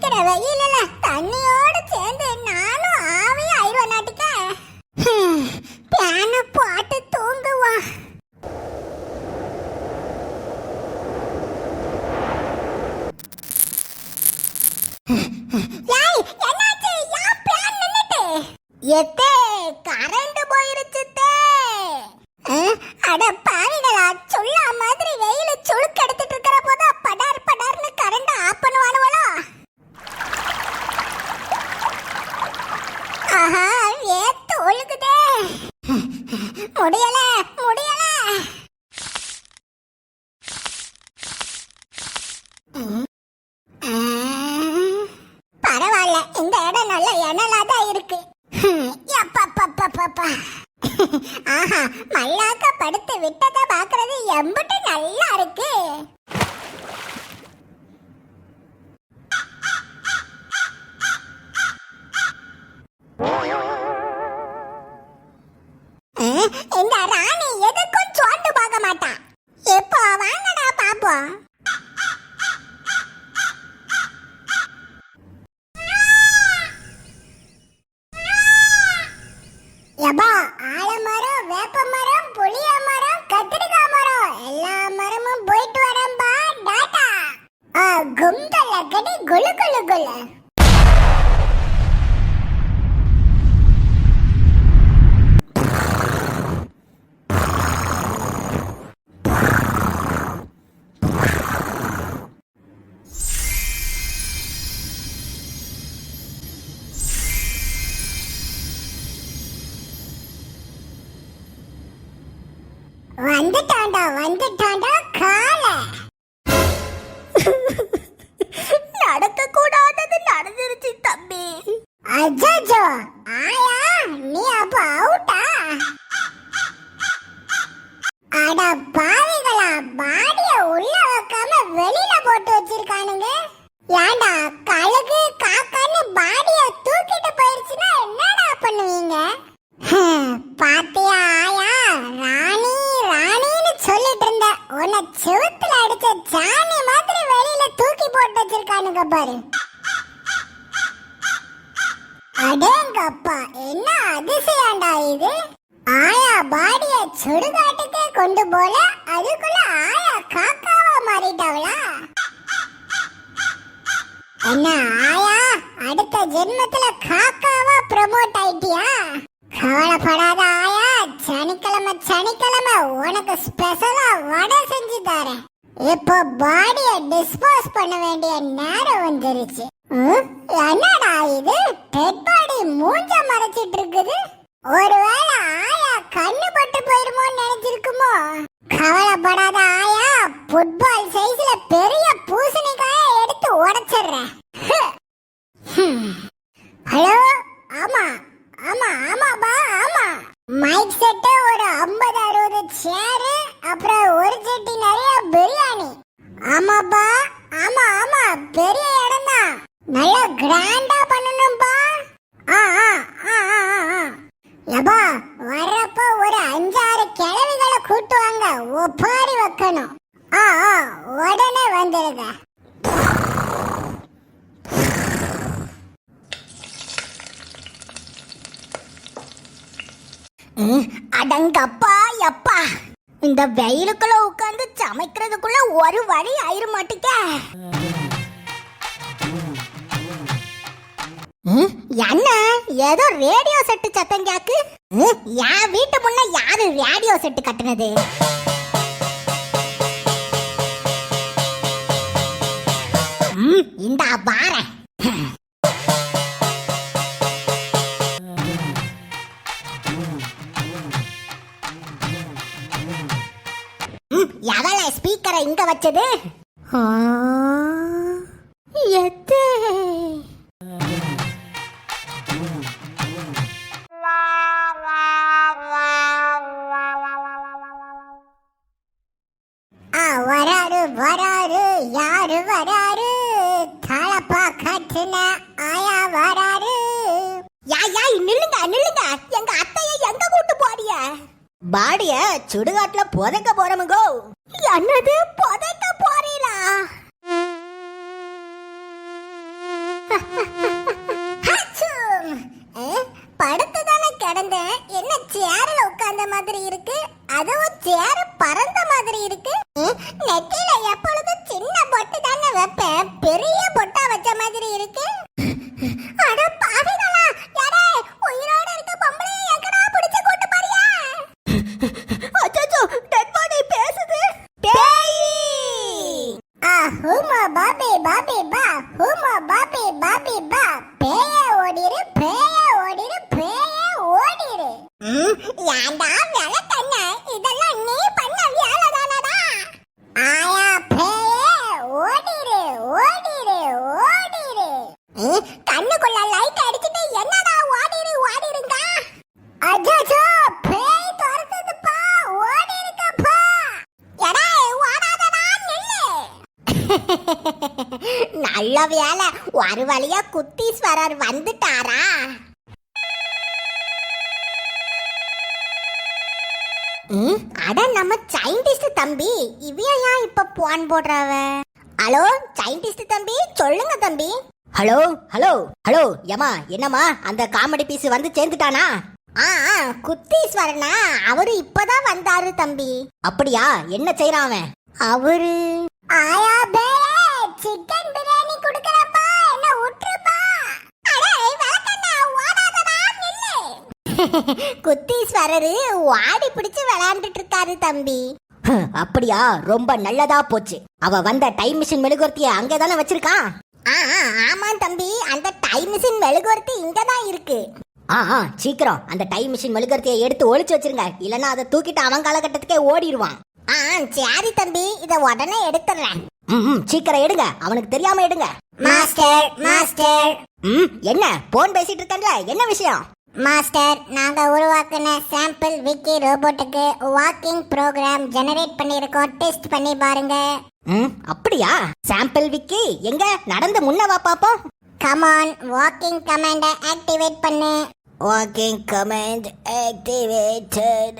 அடிக்கிற வெயில்ல தண்ணியோட சேர்ந்து நானும் ஆவி ஆயிடுவேன் நாட்டுக்க. பேன போட்டு தூங்குவோம் எத்தே, போயிருச்சு அட பாவிகளா, சுள்ளா மாதிரி வெயில சுளுக்கெடுத்துட்டு பரவாயில்ல. இந்த இடம் நல்ல எனலா தான் இருக்கு ஆஹா மல்லாக்க படுத்து விட்டதை பாக்குறது எம்பிட்டு நல்லா இருக்கு. குளு வந்துட்டான்டா வந்துட்டான். ஆயா நீ அப்ப அவுட்டா அட பாவிகளா பாடிய உள்ள வைக்காம வெளியில போட்டு வச்சிருக்கானுங்க. ஏண்டா கழுகு காக்கான்னு பாடிய தூக்கிட்டு போயிருச்சுன்னா என்னடா பண்ணுவீங்க? பாத்தியா ஆயா ராணி ராணின்னு சொல்லிட்டு இருந்த உன்னை செவுத்துல அடிச்ச ஜானி மாதிரி வெளியில தூக்கி போட்டு வச்சிருக்கானுங்க பாரு. அடேங்கப்பா என்ன அதிசயம்டா இது? ஆயா பாடிய சுடுகாட்டுக்கே கொண்டு போல அதுக்குள்ள ஆயா காக்காவா மாறிட்டவளா? என்ன ஆயா அடுத்த ஜென்மத்துல காக்காவா ப்ரமோட் ஆயிட்டியா? கவலைப்படாத ஆயா சனிக்கிழமை சனிக்கிழமை உனக்கு ஸ்பெஷலா வடை செஞ்சு தரேன். இப்போ பாடிய டிஸ்போஸ் பண்ண வேண்டிய நேரம் வந்துருச்சு. என்னடா இது? டெட் பாடி மூஞ்ச மறைச்சிட்டு இருக்குது ஒருவேளை ஆயா கண்ணு பட்டு போயிருமோன்னு நினைச்சிருக்குமோ? கவலைப்படாத ஆயா ஃபுட்பால் சைஸ்ல பெரிய பூசணிக்காய எடுத்து உடைச்சிடுறேன் ஹலோ ஆமா ஆமா ஆமாப்பா ஆமா மைக் செட்டு ஒரு ஐம்பது அறுபது சேரு அப்புறம் ஒரு சட்டி நிறைய பிரியாணி ஆமாப்பா ஆமா ஆமா பெரிய இடம் தான் நல்லா கிராண்டா பண்ணணும்பா ஆ ஆ ஆ ஆ ஆ, ஆ யப்பா வர்றப்ப ஒரு அஞ்சாறு கிழவிகளை கூட்டு வாங்க ஒப்பாரி வைக்கணும் ஆ ஆ உடனே வந்துடுங்க அடங்கப்பா எப்பா இந்த வெயிலுக்குள்ள உட்காந்து சமைக்கிறதுக்குள்ள ஒரு வழி ஆயிர மாட்டேங்க என்ன? ஏதோ ரேடியோ செட்டு சத்தம் கேக்கு? என் வீட்டு முன்ன யாரு ரேடியோ செட்டு கட்டுனது? இந்த இந்தா பாரேன் ஸ்பீக்கரை இங்க வச்சது? எத்தே. ஆ வராரு வராரு யாரு வராரு? தலப்பா கட்டுன ஆயா வராரு. யா யா நில்லுங்க நில்லுங்க. எங்க அத்தைய எங்க கூட்டு போறிய பாடிய சுடுகாட்டுல புதைக்க போறமுகோ என்னது புதைக்க போறீங்களா படுத்து தானே கிடந்தேன். என்ன சேர்ல உட்கார்ந்த மாதிரி இருக்கு? அதுவும் சேர் பறந்த மாதிரி இருக்கு. ம், நெத்தியில சின்ன பொட்டு தானே வைப்பேன் பெரிய பொட்டா வச்ச மாதிரி இருக்கு அட பாவிகளா யாரே உயிரோட இருக்க பொம்பளைய எங்கடா பிடிச்சு கூட்டு போறியா அச்சோ டெட் பாடி பேசுது பேய் ஆ ஹூமா பாபி பாபி பா. ஹூமா பாபி பாபி பா. பேய ஓடிரு பேய ஓடிரு பேய ஓடிரு. ம் ஏன்டா நல்ல வேலை. ஒரு வழியா குத்தீஸ்வரர் வந்துட்டாரா? அட நம்ம சயின்டிஸ்ட் தம்பி. இவன் ஏன் இப்ப போன் போடுறவ? ஹலோ சயின்டிஸ்ட் தம்பி சொல்லுங்க தம்பி. ஹலோ ஹலோ ஹலோ ஏமா என்னம்மா அந்த காமெடி பீஸ் வந்து சேர்ந்துட்டானா? ஆ குத்தீஸ்வரனா அவரு இப்பதான் வந்தாரு தம்பி. அப்படியா என்ன செய்றான் அவன்? அவரு ஆயா பே சிக்கன் குடுக்கறப்பா என்ன உற்றுப்பா அடே விளக்கண்ணா ஓடாதடா நில்லு. குத்தீஸ்வரரு வாடி பிடிச்சு விளையாண்டுட்டு இருக்காரு தம்பி. அப்படியா? ரொம்ப நல்லதா போச்சு. அவ வந்த டைம் மிஷின் மெழுகுவர்த்திய அங்கதானே வச்சிருக்கான்? ஆ ஆ, ஆமா தம்பி. அந்த டைம் மிஷின் மெழுகுவர்த்தி இங்க தான் இருக்கு. ஆ சீக்கிரம். அந்த டைம் மிஷின் மெழுகுவர்த்தியை எடுத்து ஒளிச்சு வச்சிருங்க. இல்லனா அதை தூக்கிட்டு அவன் காலகட்டத்துக்கே ஓடிடுவான். ஆ சரி தம்பி இத உடனே எடுத்துறேன் ம், சீக்கிரம் எடுங்க. அவனுக்கு தெரியாம எடுங்க. Master master. ம் என்ன? போன் பேசிட்டு இருக்கேன்ல என்ன விஷயம்? மாஸ்டர் நாங்க உருவாக்குன சாம்பிள் விக்கி ரோபோட்டுக்கு வாக்கிங் ப்ரோக்ராம் ஜெனரேட் பண்ணியிருக்கோம். டெஸ்ட் பண்ணி பாருங்க. ம் அப்படியா? சாம்பிள் விக்கி எங்க? நடந்து முன்ன வா பாப்போம் கமான் வாக்கிங் கமாண்ட ஆக்டிவேட் பண்ணு. வாக்கிங் கமெண்ட் ஆக்டிவேட்டட்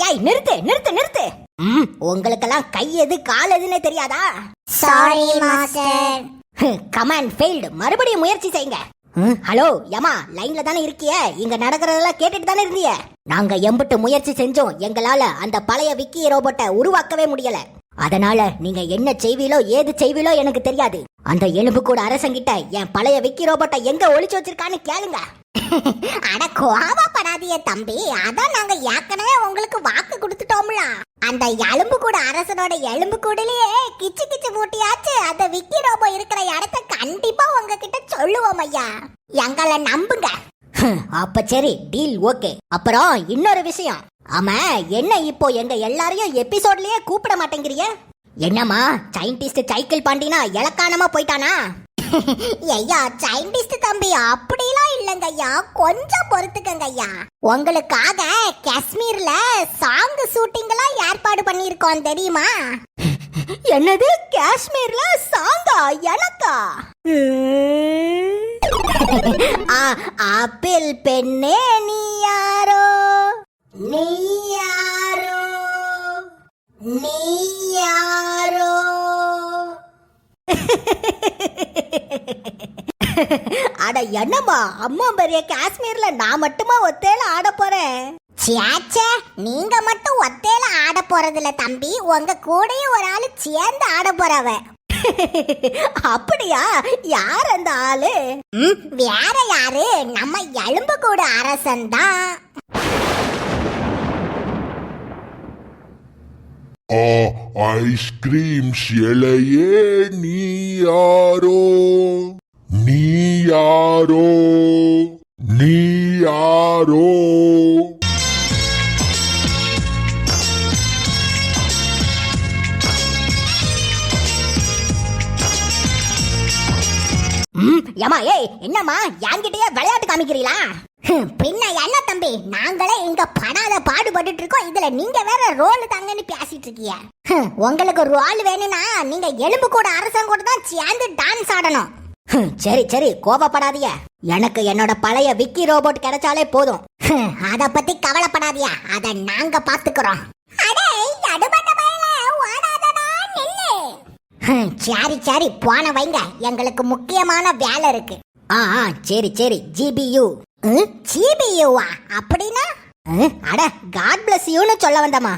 யாய் நிறுத்து நிறுத்து நிறுத்து. ம். உங்களுக்கெல்லாம் கை எது கால் எதுன்னு தெரியாதா? சாரி மாஸ்டர் கமாண்ட் ஃபெயில்டு மறுபடியும் முயற்சி செய்யுங்க. ம், ஹலோ யமா லைன்ல தானே இருக்கிய? இங்க நடக்கிறதெல்லாம் கேட்டுட்டு தானே இருந்திய? நாங்க எம்புட்டு முயற்சி செஞ்சோம். எங்களால அந்த பழைய விக்கி ரோபோட்டை உருவாக்கவே முடியல. அதனால நீங்க என்ன செய்வீலோ ஏது செய்வீலோ எனக்கு தெரியாது. அந்த எலும்பு கூட அரசங்கிட்ட என் பழைய விக்கி ரோபோட்டை எங்க ஒளிச்சு வச்சிருக்கான்னு கேளுங்க. அட கோவப்படாதீய தம்பி. அதான் நாங்க ஏற்கனவே உங்களுக்கு வாக்கு கொடுத்துட்டோம்ல. அந்த எலும்பு கூட அரசனோட எலும்பு கூடலயே கிச்சு கிச்சு மூட்டியாச்சு. அந்த விக்கி ரோபோ இருக்கிற இடத்த கண்டிப்பா உங்ககிட்ட சொல்லுவோம் ஐயா. எங்களை நம்புங்க. அப்ப சரி டீல் ஓகே அப்புறம் இன்னொரு விஷயம். ஆமா என்ன இப்போ எங்க எல்லாரையும் எபிசோட்லயே கூப்பிட மாட்டேங்கிறிய? என்னம்மா சயின்டிஸ்ட் சைக்கிள் பாண்டினா இலக்கானமா போயிட்டானா? ஐயா சயின்டிஸ்ட் தம்பி அப்படிலாம் இல்லைங்க ஐயா கொஞ்சம் பொறுத்துக்கங்க ஐயா உங்களுக்காக காஷ்மீர்ல சாங் ஷூட்டிங்லாம் ஏற்பாடு பண்ணியிருக்கோம் தெரியுமா? என்னது? காஷ்மீர்ல சாங்கா எனக்கா? ஆ, ஆப்பிள் பெண்ணே நீ யாரோ? நீ யாரோ? நீ யாரோ? அட என்னம்மா அம்மா பெரிய காஷ்மீர்ல நான் மட்டுமா ஒத்தேல ஆட போறேன்? நீங்க மட்டும் ஒத்தையில ஆட போறதில்ல தம்பி. உங்க கூடயும் ஒரு ஆளு சேர்ந்து ஆட போறவ. அப்படியா? யார் அந்த ஆளு? வேற யாரு? நம்ம எலும்பு கூட அரசன் தான். ஆ ஐஸ்கிரீம் சிலையே நீ யாரோ? யாரோ? நீ யாரோ? ம், ஏம்மா ஏய் என்னம்மா என்கிட்டயே விளையாட்டு காமிக்கிறீங்களா பின்ன என்ன தம்பி? நாங்களே இங்க படாத பாடுபட்டு இருக்கோம். இதுல நீங்க வேற ரோல் தாங்கன்னு பேசிட்டு இருக்கீங்க உங்களுக்கு ரோல் வேணும்னா நீங்க எலும்பு கூட அரசன் கூட தான் சேர்ந்து டான்ஸ் ஆடணும். சரி சரி கோபப்படாதீங்க எனக்கு என்னோட பழைய விக்கி ரோபோட் கிடைச்சாலே போதும். அத பத்தி கவலைப்படாதீங்க. அத நாங்க பாத்துக்கிறோம் அடே தடுபட்ட சரி சரி போன வைங்க. எங்களுக்கு முக்கியமான வேலை இருக்கு. ஆ ஆ, சரி சரி ஜிபியு. ஜிபியுவா? அப்படின்னா? ம், அட காட் பிளஸ் யூன்னு சொல்ல வந்தமா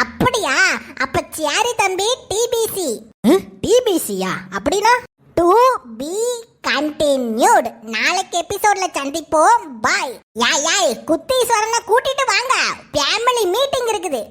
அப்படியா? அப்ப சாரி தம்பி டிபிசி டிபிசியா அப்படின்னா? டு பி கண்டினியூட் நாளைக்கு எபிசோட்ல சந்திப்போம். பாய் யாய் யாய் குத்தீஸ்வரனை கூட்டிட்டு வாங்க. ஃபேமிலி மீட்டிங் இருக்குது.